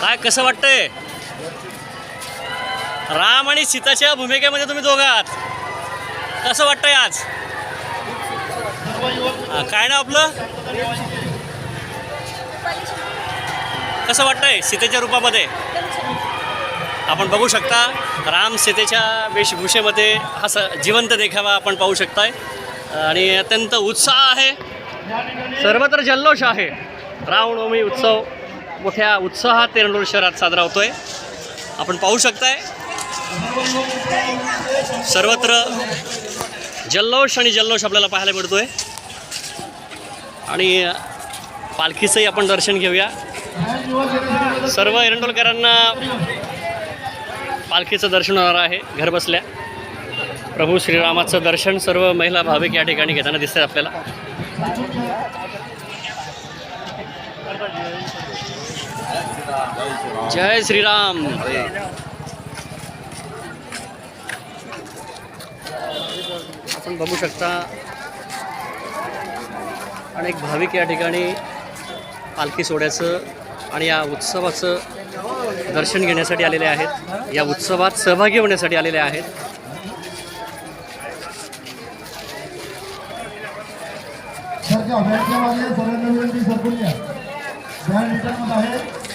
काय कसं वाटतंय? राम आणि सीताच्या भूमिकेमध्ये तुम्ही दोघं आहात कसं वाटतंय आज? काय ना आपलं? कसं वाटतंय सीतेच्या रूपामध्ये? आपण बघू शकता राम सीतेच्या वेशभूषेमध्ये हा स जिवंत देखावा आपण पाहू शकताय. आणि अत्यंत उत्साह आहे. सर्वत्र जल्लोष आहे. रामनवमी उत्सव मोठ्या उत्साहात एरंडोल शहरात साजरा होतोय. आपण पाहू शकताय सर्वत्र जल्लोष आणि जल्लोष आपल्याला पाहायला मिळतोय. आणि पालखीचंही आपण दर्शन घेऊया. सर्व एरंडोलकरांना पालखीचं दर्शन होणार आहे घरबसल्या प्रभू श्रीरामाचं दर्शन सर्व महिला भाविक या ठिकाणी घेताना दिसतात आपल्याला. जय श्रीराम। आपण बघू शकता अनेक भाविक या ठिकाणी पालखी सोड्याचं आणि या उत्सवाचं दर्शन घेण्यासाठी आलेले आहेत. या उत्सवात सहभागी होण्यासाठी आलेले आहेत. बँडच्या मागे सर्वांना विनंती सरकून या बँक रिटर्न आहे